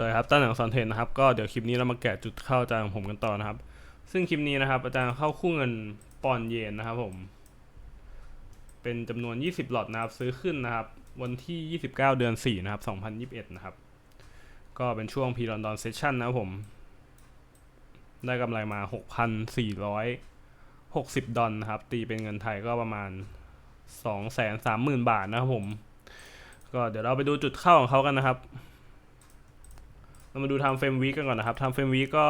สวัสดีครับต้นหนังสอนเทรนนะครับก็เดี๋ยวคลิปนี้เรามาแกะจุดเข้าอาจารย์ของผมกันต่อนะครับ ซึ่งคลิปนี้นะครับ อาจารย์เข้าคู่เงินปอนเยนนะครับผม เป็นจำนวน 20 หลอดนะครับซื้อขึ้นนะครับ วันที่ 29 เดือน 4 นะครับ 2021 นะครับ ก็เป็นช่วงพีรอนดอนเซสชั่นนะครับผม ได้กำไรมา 6,460 ดอลนะครับ ตีเป็นเงินไทยก็ประมาณ 230,000 บาทนะครับผม ก็เดี๋ยวเราไปดูจุดเข้าของเขากันนะครับ เรามาดูทำเฟรมวีกันก่อนนะครับทำเฟรมวีก็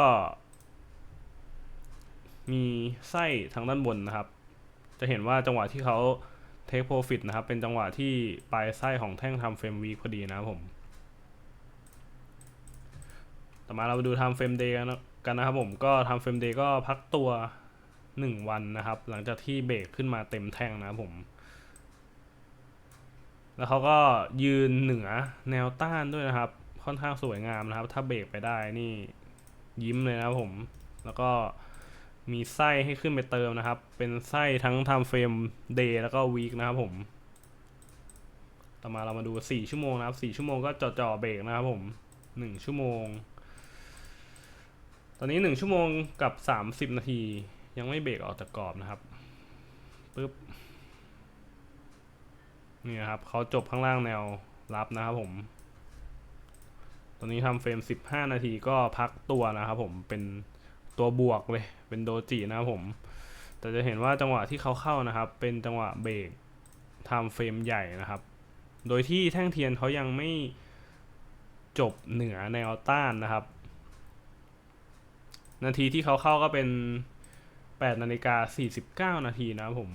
มีไส้ทางด้านบนนะครับ จะเห็นว่าจังหวะที่เขา take profit นะครับ เป็นจังหวะที่ปลายไส้ของแท่งทำเฟรมวีพอดีนะครับผม ต่อมาเรามาดูทำเฟรมเดย์กันนะครับผม ก็ทำเฟรมเดย์ก็พักตัว 1 วันนะครับ หลังจากที่เบรกขึ้นมาเต็มแท่งนะครับผมแล้วเขาก็ยืนเหนือแนวต้านด้วยนะครับ ค่อนข้างสวยงามนะครับ ถ้าเบรกไปได้นี่ยิ้มเลยนะครับผม แล้วก็มีไส้ให้ขึ้นไปเติมนะครับ เป็นไส้ทั้งทำเฟรมเดย์แล้วก็วีคนะครับผม ต่อมาเรามาดู 4 ชั่วโมงนะครับ 4 ชั่วโมงก็จ่อจ่อๆเบรกนะครับผม 1 ชั่วโมง ตอนนี้ 1 ชั่วโมงกับ 30 นาที ยังไม่เบรกออกจากกรอบนะครับปึ๊บนี่นะครับเขาจบข้างล่างแนวรับนะครับผม ตอนนี้ทำเฟรม 15 นาทีก็พักตัวนะครับผมเป็นตัวบวกเลย เป็นโดจินะครับผม แต่จะเห็นว่าจังหวะที่เขาเข้านะครับ เป็นจังหวะเบรกทำเฟรมใหญ่นะครับ โดยที่แท่งเทียนเขายังไม่จบเหนือแนวต้านนะครับ นาทีที่เขาเข้าก็เป็น8นาฬิกา49 นาทีนะครับผม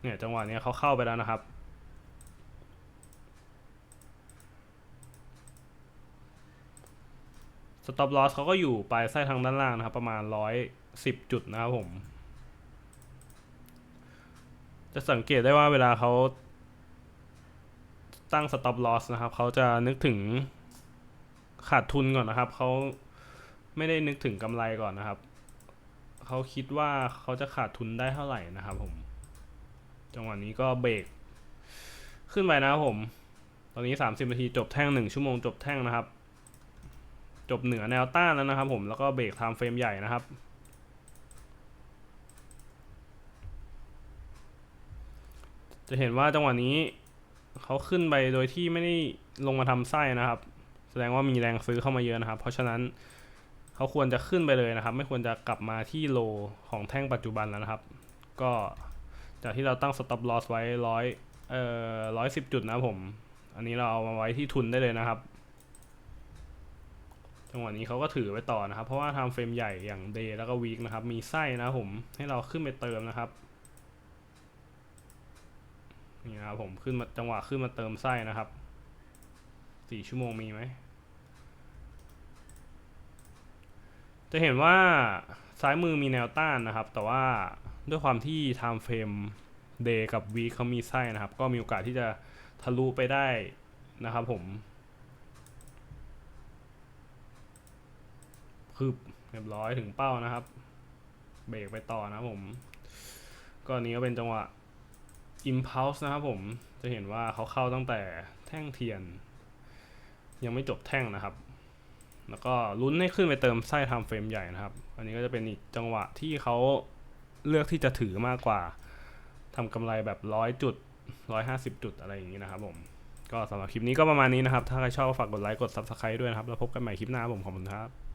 เนี่ยจังหวะนี้เขาเข้าไปแล้วนะครับ สต็อปลอสเขาก็อยู่ปลายไส้ทางด้านล่างนะครับ ประมาณร้อยสิบจุดนะครับผม จะสังเกตได้ว่าเวลาเขาตั้งสต็อปลอสนะครับ เขาจะนึกถึงขาดทุนก่อนนะครับ เขาไม่ได้นึกถึงกำไรก่อนนะครับ เขาคิดว่าเขาจะขาดทุนได้เท่าไหร่นะครับผม จังหวะนี้ก็เบรกขึ้นไปนะครับผม ตอนนี้ 30นาทีจบแท่ง 1 ชั่วโมงจบแท่งนะครับ จบเหนือแนวต้านแล้วนะครับผมแล้วก็เบรกไทม์เฟรมใหญ่นะครับ จะเห็นว่าจังหวะนี้เขาขึ้นไปโดยที่ไม่ได้ลงมาทำไส้นะครับ แสดงว่ามีแรงซื้อเข้ามาเยอะนะครับ เพราะฉะนั้นเขาควรจะขึ้นไปเลยนะครับ ไม่ควรจะกลับมาที่โลของแท่งปัจจุบันแล้วนะครับ ก็จากที่เราตั้ง stop loss ไว้ร้อยเอ่อร้อยสิบจุดนะผม อันนี้เราเอามาไว้ที่ทุนได้เลยนะครับ จังหวะนี้เขาก็ถือไว้ต่อนะครับ เพราะว่าทำเฟรมใหญ่อย่าง day แล้วก็ week นะครับ มีไส้นะผมให้เราขึ้นไปเติมนะครับนี่นะครับผมขึ้นมาจังหวะขึ้นมาเติมไส้นะครับสี่ชั่วโมงมีไหมจะเห็นว่าซ้ายมือมีแนวต้านนะครับ แต่ว่าด้วยความที่ time frame day กับ week เขามีไส้นะครับ ก็มีโอกาสที่จะทะลุไปได้นะครับผม คือเรียบร้อยถึงเป้านะครับ เบรกไปต่อนะผม ก็อันนี้ก็เป็นจังหวะ impulse นะครับผมจะเห็นว่าเขาเข้าตั้งแต่แท่งเทียน ยังไม่จบแท่งนะครับ แล้วก็ลุ้นให้ขึ้นไปเติมไส้ทำเฟรมใหญ่นะครับ อันนี้ก็จะเป็นอีกจังหวะที่เขาเลือกที่จะถือมากกว่าทำกำไรแบบร้อยจุดร้อยห้าสิบจุดอะไรอย่างนี้นะครับผม ก็สำหรับคลิปนี้ก็ประมาณนี้นะครับ ถ้าใครชอบฝากกดไลค์กด subscribe ด้วยนะครับ แล้วพบกันใหม่คลิปหน้าผมขอบคุณครับ